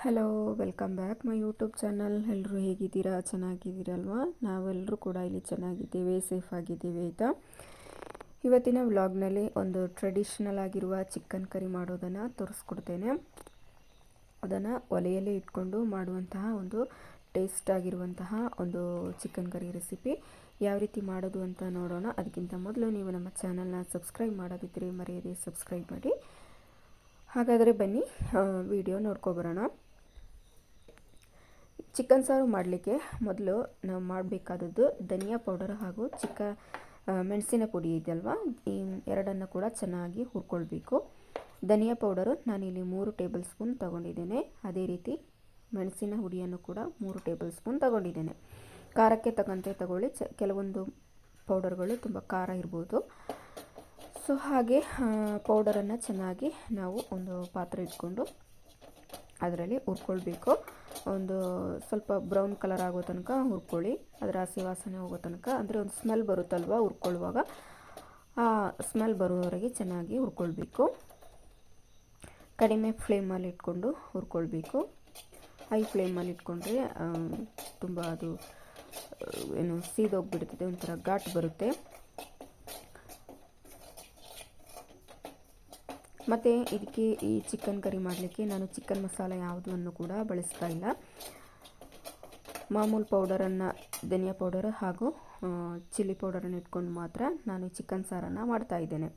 Hello welcome back my YouTube channel ಎಲ್ಲರೂ ಹೇಗಿದ್ದೀರಾ? ಚೆನ್ನಾಗಿದ್ದೀರಲ್ವಾ? ನಾವೆಲ್ಲರೂ ಕೂಡ ಇಲ್ಲಿ ಚೆನ್ನಾಗಿದ್ದೇವೆ ಸೇಫ್ ಆಗಿದ್ದೀವಿ, ಆಯಿತಾ? ಇವತ್ತಿನ ವ್ಲಾಗ್ನಲ್ಲಿ ಒಂದು ಟ್ರೆಡಿಷ್ನಲ್ ಆಗಿರುವ ಚಿಕನ್ ಕರಿ ಮಾಡೋದನ್ನು ತೋರಿಸ್ಕೊಡ್ತೇನೆ. ಅದನ್ನು ಒಲೆಯಲ್ಲಿ ಇಟ್ಕೊಂಡು ಮಾಡುವಂತಹ ಒಂದು ಟೇಸ್ಟ್ ಆಗಿರುವಂತಹ ಒಂದು ಚಿಕನ್ ಕರಿ ರೆಸಿಪಿ ಯಾವ ರೀತಿ ಮಾಡೋದು ಅಂತ ನೋಡೋಣ. ಅದಕ್ಕಿಂತ ಮೊದಲು ನೀವು ನಮ್ಮ ಚಾನಲ್ನ ಸಬ್ಸ್ಕ್ರೈಬ್ ಮಾಡೋದಿದ್ದರೆ ಮರೆಯದೆ ಸಬ್ಸ್ಕ್ರೈಬ್ ಮಾಡಿ. ಹಾಗಾದರೆ ಬನ್ನಿ ವಿಡಿಯೋ ನೋಡ್ಕೊಬರೋಣ ಚಿಕನ್ ಸಾರು ಮಾಡಲಿಕ್ಕೆ ಮೊದಲು ನಾವು ಮಾಡಬೇಕಾದದ್ದು ಧನಿಯಾ ಪೌಡರ್ ಹಾಗೂ ಚಿಕ್ಕ ಮೆಣಸಿನ ಪುಡಿ ಇದೆಯಲ್ವಾ? ಈ ಎರಡನ್ನು ಕೂಡ ಚೆನ್ನಾಗಿ ಹುರ್ಕೊಳ್ಬೇಕು. ಧನಿಯಾ ಪೌಡರು ನಾನಿಲ್ಲಿ ಮೂರು ಟೇಬಲ್ ಸ್ಪೂನ್ ತಗೊಂಡಿದ್ದೇನೆ. ಅದೇ ರೀತಿ ಮೆಣಸಿನ ಹುಡಿಯನ್ನು ಕೂಡ ಮೂರು ಟೇಬಲ್ ಸ್ಪೂನ್ ತಗೊಂಡಿದ್ದೇನೆ. ಖಾರಕ್ಕೆ ತಕ್ಕಂತೆ ತಗೊಳ್ಳಿ. ಚ, ಕೆಲವೊಂದು ಪೌಡರ್ಗಳು ತುಂಬ ಖಾರ ಇರ್ಬೋದು. ಸೊ, ಹಾಗೆ ಪೌಡರನ್ನು ಚೆನ್ನಾಗಿ ನಾವು ಒಂದು ಪಾತ್ರೆ ಇಟ್ಕೊಂಡು ಅದರಲ್ಲಿ ಹುರ್ಕೊಳ್ಬೇಕು. ಒಂದು ಸ್ವಲ್ಪ ಬ್ರೌನ್ ಕಲರ್ ಆಗೋ ತನಕ ಹುರ್ಕೊಳ್ಳಿ. ಅದರ ಹಸಿ ವಾಸನೆ ಹೋಗೋ ತನಕ. ಅಂದರೆ ಒಂದು ಸ್ಮೆಲ್ ಬರುತ್ತಲ್ವ ಹುರ್ಕೊಳ್ಳುವಾಗ? ಆ ಸ್ಮೆಲ್ ಬರೋವರೆಗೆ ಚೆನ್ನಾಗಿ ಹುರ್ಕೊಳ್ಬೇಕು. ಕಡಿಮೆ ಫ್ಲೇಮಲ್ಲಿ ಇಟ್ಕೊಂಡು ಹುರ್ಕೊಳ್ಬೇಕು. ಹೈ ಫ್ಲೇಮಲ್ಲಿ ಇಟ್ಕೊಂಡ್ರೆ ತುಂಬ ಅದು ಏನು ಸೀದೋಗಿಬಿಡ್ತದೆ, ಒಂಥರ ಘಾಟ್ ಬರುತ್ತೆ. ಮತ್ತು ಇದಕ್ಕೆ ಈ ಚಿಕನ್ ಕರಿ ಮಾಡಲಿಕ್ಕೆ ನಾನು ಚಿಕನ್ ಮಸಾಲ ಯಾವುದನ್ನು ಕೂಡ ಬಳಸ್ತಾ ಇಲ್ಲ. ಮಾಮೂಲು ಪೌಡರನ್ನು, ಧನಿಯಾ ಪೌಡರ್ ಹಾಗೂ ಚಿಲ್ಲಿ ಪೌಡರನ್ನು ಇಟ್ಕೊಂಡು ಮಾತ್ರ ನಾನು ಚಿಕನ್ ಸಾರನ್ನು ಮಾಡ್ತಾ ಇದ್ದೇನೆ.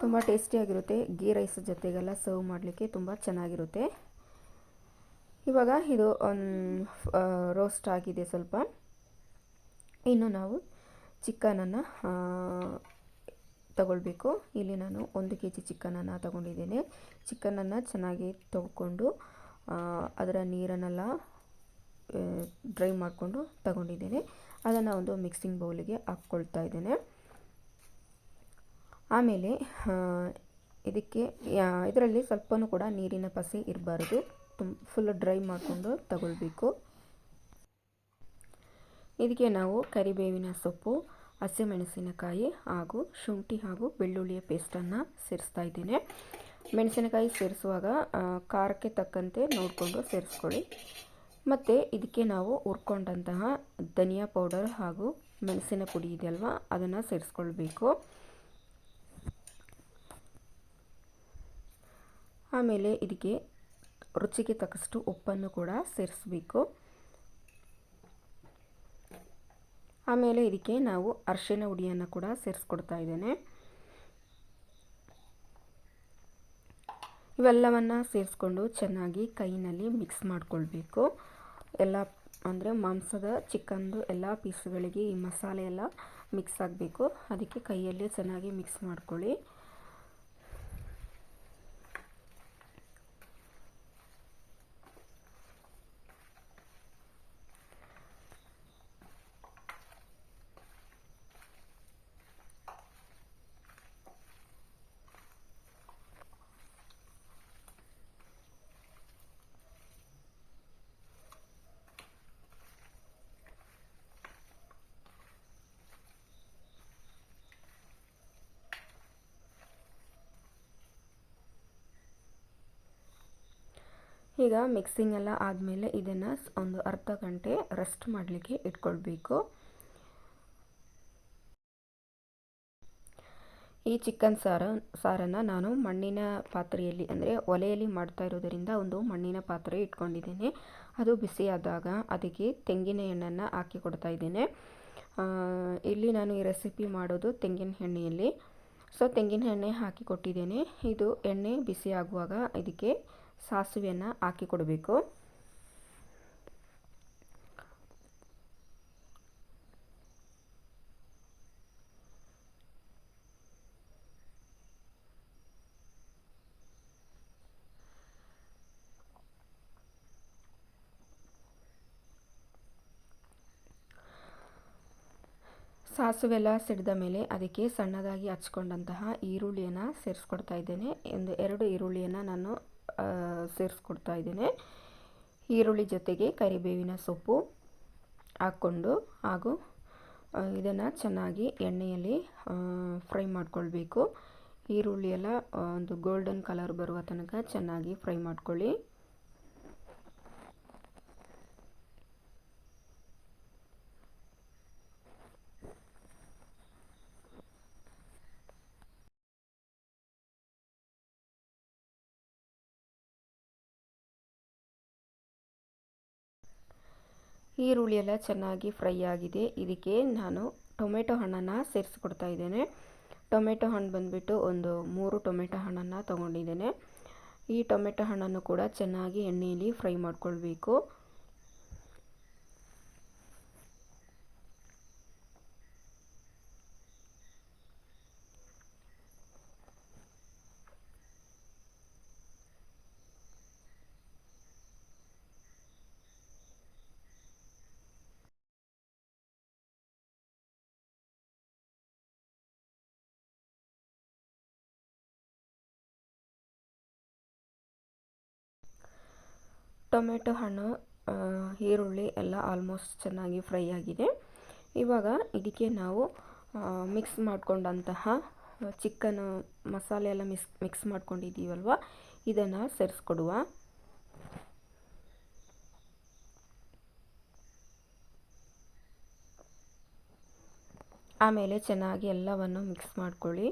ತುಂಬ ಟೇಸ್ಟಿಯಾಗಿರುತ್ತೆ ಗೀ ರೈಸ್ ಜೊತೆಗೆಲ್ಲ ಸರ್ವ್ ಮಾಡಲಿಕ್ಕೆ ತುಂಬ ಚೆನ್ನಾಗಿರುತ್ತೆ. ಇವಾಗ ಇದು ರೋಸ್ಟ್ ಆಗಿದೆ ಸ್ವಲ್ಪ. ಇನ್ನು ನಾವು ಚಿಕನನ್ನು ತಗೊಳ್ಬೇಕು. ಇಲ್ಲಿ ನಾನು ಒಂದು ಕೆ ಜಿ ಚಿಕನನ್ನು ತಗೊಂಡಿದ್ದೇನೆ. ಚಿಕನನ್ನು ಚೆನ್ನಾಗಿ ತೊಗೊಂಡು ಅದರ ನೀರನ್ನೆಲ್ಲ ಡ್ರೈ ಮಾಡಿಕೊಂಡು ತಗೊಂಡಿದ್ದೇನೆ. ಅದನ್ನು ಒಂದು ಮಿಕ್ಸಿಂಗ್ ಬೌಲಿಗೆ ಹಾಕ್ಕೊಳ್ತಾ ಇದ್ದೇನೆ. ಆಮೇಲೆ ಇದಕ್ಕೆ ಇದರಲ್ಲಿ ಸ್ವಲ್ಪನೂ ಕೂಡ ನೀರಿನ ಪಸೆ ಇರಬಾರ್ದು. ತುಂಬ ಫುಲ್ ಡ್ರೈ ಮಾಡಿಕೊಂಡು ತಗೊಳ್ಬೇಕು. ಇದಕ್ಕೆ ನಾವು ಕರಿಬೇವಿನ ಸೊಪ್ಪು ಹಸಿಮೆಣಸಿನಕಾಯಿ ಹಾಗೂ ಶುಂಠಿ ಹಾಗೂ ಬೆಳ್ಳುಳ್ಳಿಯ ಪೇಸ್ಟನ್ನು ಸೇರಿಸ್ತಾ ಇದ್ದೇನೆ. ಮೆಣಸಿನಕಾಯಿ ಸೇರಿಸುವಾಗ ಖಾರಕ್ಕೆ ತಕ್ಕಂತೆ ನೋಡಿಕೊಂಡು ಸೇರಿಸ್ಕೊಳ್ಳಿ. ಮತ್ತು ಇದಕ್ಕೆ ನಾವು ಹುರ್ಕೊಂಡಂತಹ ಧನಿಯಾ ಪೌಡರ್ ಹಾಗೂ ಮೆಣಸಿನ ಪುಡಿ ಇದೆಯಲ್ವ, ಅದನ್ನು ಸೇರಿಸ್ಕೊಳ್ಬೇಕು. ಆಮೇಲೆ ಇದಕ್ಕೆ ರುಚಿಗೆ ತಕ್ಕಷ್ಟು ಉಪ್ಪನ್ನು ಕೂಡ ಸೇರಿಸಬೇಕು. ಆಮೇಲೆ ಇದಕ್ಕೆ ನಾವು ಅರಿಶಿನ ಹುಡಿಯನ್ನು ಕೂಡ ಸೇರಿಸ್ಕೊಡ್ತಾ ಇದ್ದೇನೆ. ಇವೆಲ್ಲವನ್ನು ಸೇರಿಸ್ಕೊಂಡು ಚೆನ್ನಾಗಿ ಕೈನಲ್ಲಿ ಮಿಕ್ಸ್ ಮಾಡಿಕೊಳ್ಬೇಕು. ಎಲ್ಲ ಅಂದರೆ ಮಾಂಸದ ಚಿಕನ್ದು ಎಲ್ಲ ಪೀಸುಗಳಿಗೆ ಈ ಮಸಾಲೆ ಎಲ್ಲ ಮಿಕ್ಸ್ ಆಗಬೇಕು. ಅದಕ್ಕೆ ಕೈಯಲ್ಲಿ ಚೆನ್ನಾಗಿ ಮಿಕ್ಸ್ ಮಾಡ್ಕೊಳ್ಳಿ. ಈಗ ಮಿಕ್ಸಿಂಗ್ ಎಲ್ಲ ಆದಮೇಲೆ ಇದನ್ನು ಒಂದು ಅರ್ಧ ಗಂಟೆ ರೆಸ್ಟ್ ಮಾಡಲಿಕ್ಕೆ ಇಟ್ಕೊಳ್ಬೇಕು. ಈ ಚಿಕನ್ ಸಾರ, ಸಾರನ್ನು ನಾನು ಮಣ್ಣಿನ ಪಾತ್ರೆಯಲ್ಲಿ ಅಂದರೆ ಒಲೆಯಲ್ಲಿ ಮಾಡ್ತಾ ಇರೋದರಿಂದ ಒಂದು ಮಣ್ಣಿನ ಪಾತ್ರೆ ಇಟ್ಕೊಂಡಿದ್ದೇನೆ. ಅದು ಬಿಸಿಯಾದಾಗ ಅದಕ್ಕೆ ತೆಂಗಿನ ಎಣ್ಣೆಯನ್ನು ಹಾಕಿ ಕೊಡ್ತಾ ಇದ್ದೇನೆ. ಇಲ್ಲಿ ನಾನು ಈ ರೆಸಿಪಿ ಮಾಡೋದು ತೆಂಗಿನ ಎಣ್ಣೆಯಲ್ಲಿ. ಸೊ ತೆಂಗಿನ ಎಣ್ಣೆ ಹಾಕಿ ಕೊಟ್ಟಿದ್ದೇನೆ. ಇದು ಎಣ್ಣೆ ಬಿಸಿ ಆಗುವಾಗ ಇದಕ್ಕೆ ಸಾಸಿವೆಯನ್ನು ಹಾಕಿ ಕೊಡಬೇಕು ಸಾಸುವೆಲ್ಲ ಸಿಡಿದ ಮೇಲೆ ಅದಕ್ಕೆ ಸಣ್ಣದಾಗಿ ಹಚ್ಕೊಂಡಂತಹ ಈರುಳ್ಳಿಯನ್ನು ಸೇರಿಸ್ಕೊಡ್ತಾ ಇದ್ದೇನೆ. ಒಂದು ಎರಡು ಈರುಳ್ಳಿಯನ್ನು ನಾನು ಸೇರಿಸ್ಕೊಡ್ತಾ ಇದ್ದೇನೆ. ಈರುಳ್ಳಿ ಜೊತೆಗೆ ಕರಿಬೇವಿನ ಸೊಪ್ಪು ಹಾಕ್ಕೊಂಡು ಹಾಗೂ ಇದನ್ನು ಚೆನ್ನಾಗಿ ಎಣ್ಣೆಯಲ್ಲಿ ಫ್ರೈ ಮಾಡಿಕೊಳ್ಬೇಕು. ಈರುಳ್ಳಿ ಎಲ್ಲ ಒಂದು ಗೋಲ್ಡನ್ ಕಲರ್ ಬರುವ ತನಕ ಚೆನ್ನಾಗಿ ಫ್ರೈ ಮಾಡ್ಕೊಳ್ಳಿ. ಈರುಳ್ಳಿ ಎಲ್ಲ ಚೆನ್ನಾಗಿ ಫ್ರೈ ಆಗಿದೆ. ಇದಕ್ಕೆ ನಾನು ಟೊಮೆಟೊ ಹಣ್ಣನ್ನು ಸೇರಿಸ್ಕೊಡ್ತಾ ಇದ್ದೇನೆ. ಟೊಮೆಟೊ ಹಣ್ಣು ಬಂದುಬಿಟ್ಟು ಒಂದು ಮೂರು ಟೊಮೆಟೊ ಹಣ್ಣನ್ನು ತೊಗೊಂಡಿದ್ದೇನೆ. ಈ ಟೊಮೆಟೊ ಹಣ್ಣನ್ನು ಕೂಡ ಚೆನ್ನಾಗಿ ಎಣ್ಣೆಯಲ್ಲಿ ಫ್ರೈ ಮಾಡ್ಕೊಳ್ಬೇಕು. ಟೊಮೆಟೊ ಹಣ್ಣು ಈರುಳ್ಳಿ ಎಲ್ಲ ಆಲ್ಮೋಸ್ಟ್ ಚೆನ್ನಾಗಿ ಫ್ರೈ ಆಗಿದೆ. ಇವಾಗ ಇದಕ್ಕೆ ನಾವು ಮಿಕ್ಸ್ ಮಾಡಿಕೊಂಡಂತಹ ಚಿಕನ್ ಮಸಾಲೆ ಎಲ್ಲ ಮಿಕ್ಸ್ ಮಿಕ್ಸ್ ಮಾಡ್ಕೊಂಡಿದ್ದೀವಲ್ವ? ಇದನ್ನು ಸೇರಿಸ್ಕೊಡುವ. ಆಮೇಲೆ ಚೆನ್ನಾಗಿ ಎಲ್ಲವನ್ನು ಮಿಕ್ಸ್ ಮಾಡ್ಕೊಳ್ಳಿ.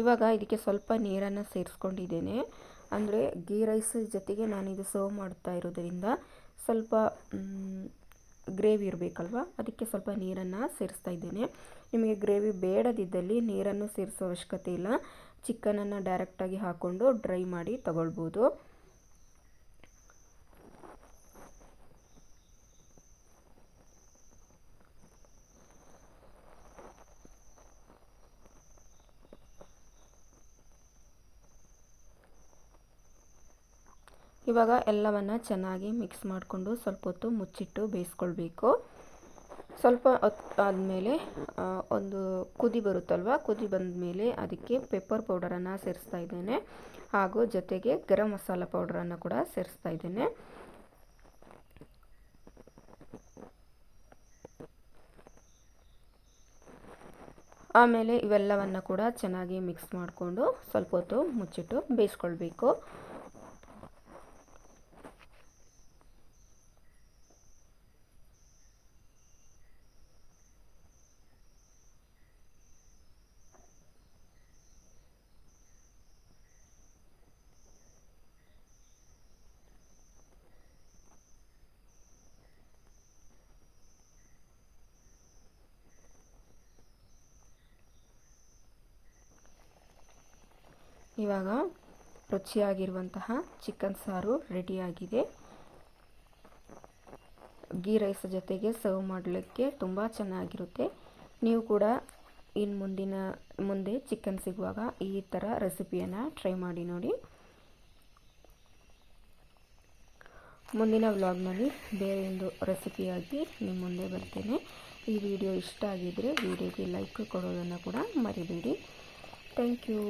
ಇವಾಗ ಇದಕ್ಕೆ ಸ್ವಲ್ಪ ನೀರನ್ನು ಸೇರಿಸ್ಕೊಂಡಿದ್ದೇನೆ. ಅಂದರೆ ಗೀ ರೈಸ್ ಜೊತೆಗೆ ನಾನು ಇದು ಸರ್ವ್ ಮಾಡ್ತಾ ಇರೋದರಿಂದ ಸ್ವಲ್ಪ ಗ್ರೇವಿ ಇರಬೇಕಲ್ವ? ಅದಕ್ಕೆ ಸ್ವಲ್ಪ ನೀರನ್ನು ಸೇರಿಸ್ತಾ ಇದ್ದೇನೆ. ನಿಮಗೆ ಗ್ರೇವಿ ಬೇಡದಿದ್ದಲ್ಲಿ ನೀರನ್ನು ಸೇರಿಸೋ ಅವಶ್ಯಕತೆ ಇಲ್ಲ. ಚಿಕನನ್ನು ಡೈರೆಕ್ಟಾಗಿ ಹಾಕ್ಕೊಂಡು ಡ್ರೈ ಮಾಡಿ ತಗೊಳ್ಬೋದು. ಇವಾಗ ಎಲ್ಲವನ್ನು ಚೆನ್ನಾಗಿ ಮಿಕ್ಸ್ ಮಾಡಿಕೊಂಡು ಸ್ವಲ್ಪ ಹೊತ್ತು ಮುಚ್ಚಿಟ್ಟು ಬೇಯಿಸ್ಕೊಳ್ಬೇಕು. ಸ್ವಲ್ಪ ಹೊತ್ತು ಆದಮೇಲೆ ಒಂದು ಕುದಿ ಬರುತ್ತಲ್ವ? ಕುದಿ ಬಂದ ಮೇಲೆ ಅದಕ್ಕೆ ಪೆಪ್ಪರ್ ಪೌಡರನ್ನು ಸೇರಿಸ್ತಾ ಇದ್ದೇನೆ. ಹಾಗೂ ಜೊತೆಗೆ ಗರಂ ಮಸಾಲ ಪೌಡರನ್ನು ಕೂಡ ಸೇರಿಸ್ತಾ ಇದ್ದೇನೆ. ಆಮೇಲೆ ಇವೆಲ್ಲವನ್ನು ಕೂಡ ಚೆನ್ನಾಗಿ ಮಿಕ್ಸ್ ಮಾಡಿಕೊಂಡು ಸ್ವಲ್ಪ ಹೊತ್ತು ಮುಚ್ಚಿಟ್ಟು ಬೇಯಿಸ್ಕೊಳ್ಬೇಕು. ಇವಾಗ ರುಚಿಯಾಗಿರುವಂತಹ ಚಿಕನ್ ಸಾರು ರೆಡಿಯಾಗಿದೆ. ಗೀ ರೈಸ್ ಜೊತೆಗೆ ಸರ್ವ್ ಮಾಡಲಿಕ್ಕೆ ತುಂಬ ಚೆನ್ನಾಗಿರುತ್ತೆ. ನೀವು ಕೂಡ ಇನ್ನು ಮುಂದಿನ, ಮುಂದೆ ಚಿಕನ್ ಸಿಗುವಾಗ ಈ ಥರ ರೆಸಿಪಿಯನ್ನು ಟ್ರೈ ಮಾಡಿ ನೋಡಿ. ಮುಂದಿನ ವ್ಲಾಗ್ನಲ್ಲಿ ಬೇರೆ ಒಂದು ರೆಸಿಪಿಯಾಗಿ ನಿಮ್ಮ ಮುಂದೆ ಬರ್ತೇನೆ. ಈ ವಿಡಿಯೋ ಇಷ್ಟ ಆಗಿದ್ದರೆ ವಿಡಿಯೋಗೆ ಲೈಕ್ ಕೊಡೋದನ್ನು ಕೂಡ ಮರಿಬೇಡಿ. Thank you.